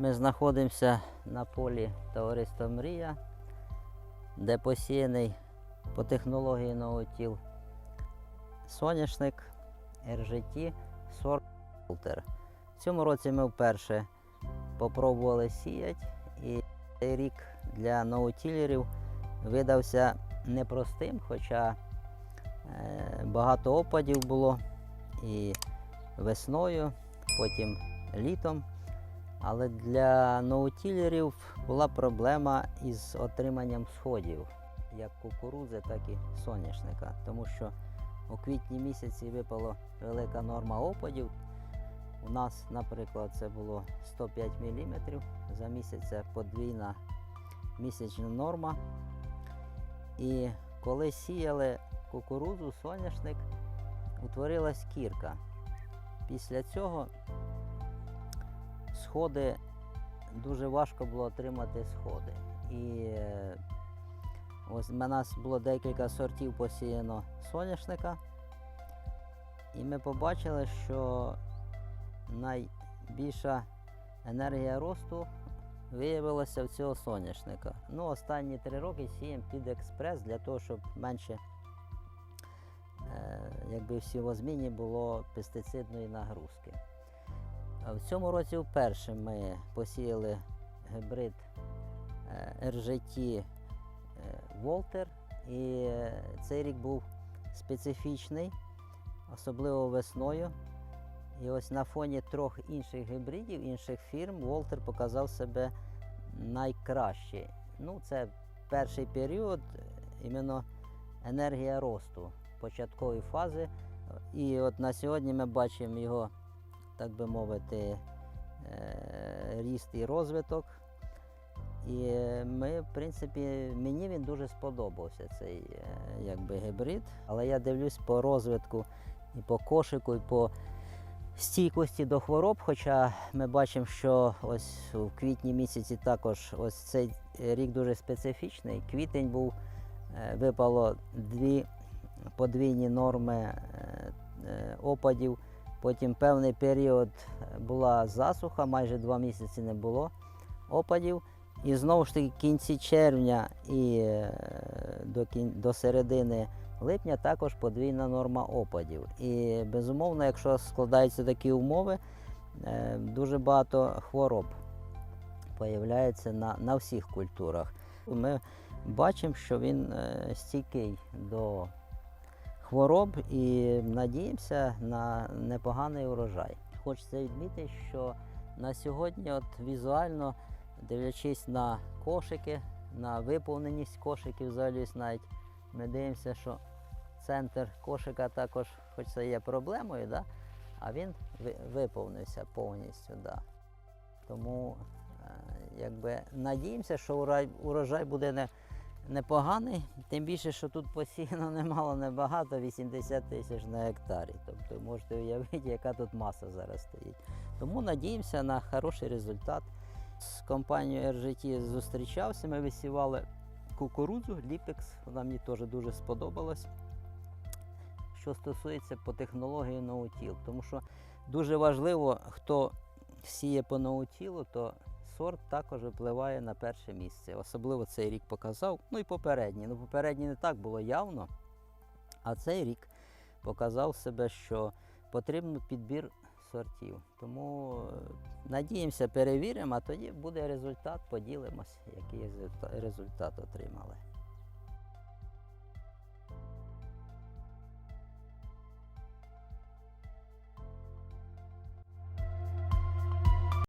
Ми знаходимося на полі товариства Мрія, де посіяний по технології новотіл соняшник RGT 40 Волтер. В цьому році ми вперше попробували сіяти, і цей рік для ноутілерів видався непростим, хоча е, багато опадів було і весною, потім літом. Але для ноутілерів була проблема із отриманням сходів, як кукурудзи, так і соняшника. Тому що у квітні місяці випала велика норма опадів. У нас, наприклад, це було 105 мм за місяць, це подвійна місячна норма. І коли сіяли кукурудзу, соняшник, утворилась кірка. Після цього сходи дуже важко було отримати сходи. І е, ось у нас було декілька сортів посіяно соняшника. І ми побачили, що найбільша енергія росту виявилася в цього соняшника. Ну, останні три роки сіємо під експрес для того, щоб менше е, якби в сівозміні було пестицидної нагрузки. В цьому році вперше ми посіяли гибрид е, RGT е, Волтер. І е, цей рік був специфічний, особливо весною. І ось на фоні трьох інших гібридів, інших фірм, Волтер показав себе найкраще. Ну, це перший період, іменно енергія росту початкової фази. І от на сьогодні ми бачимо його, так би мовити, е, ріст і розвиток. І ми, в принципі, мені він дуже сподобався цей е, якби, гібрид. Але я дивлюсь по розвитку і по кошику, і по стійкості до хвороб. Хоча ми бачимо, що ось в квітні місяці також ось цей рік дуже специфічний. Квітень був, е, випало дві подвійні норми опадів. Потім певний період була засуха, майже два місяці не було опадів. І знову ж таки в кінці червня і е, до, до середини липня також подвійна норма опадів. І безумовно, якщо складаються такі умови, е, дуже багато хвороб появляється на, на всіх культурах. Ми бачимо, що він е, стійкий до хвороб і надіємося на непоганий урожай. Хочеться відмітити, що на сьогодні, от візуально, дивлячись на кошики, на виповненість кошиків, взагалі навіть ми дивимося, що центр кошика також, хоч це є проблемою, да? а він виповнився повністю. Да. Тому е, якби надіємося, що урожай, урожай буде не, непоганий, тим більше, що тут посіяно немало небагато, 80 тисяч на гектарі. Тобто можете уявити, яка тут маса зараз стоїть. Тому надіємося на хороший результат. З компанією RGT зустрічався, ми висівали кукурудзу, ліпекс, вона мені теж дуже сподобалась. Що стосується по технології ноутіл, тому що дуже важливо, хто сіє по ноутілу, то сорт також випливає на перше місце. Особливо цей рік показав, ну і попередній. Ну, попередній не так було явно, а цей рік показав себе, що потрібен підбір сортів. Тому е, надіємося, перевіримо, а тоді буде результат, поділимось, який результат отримали.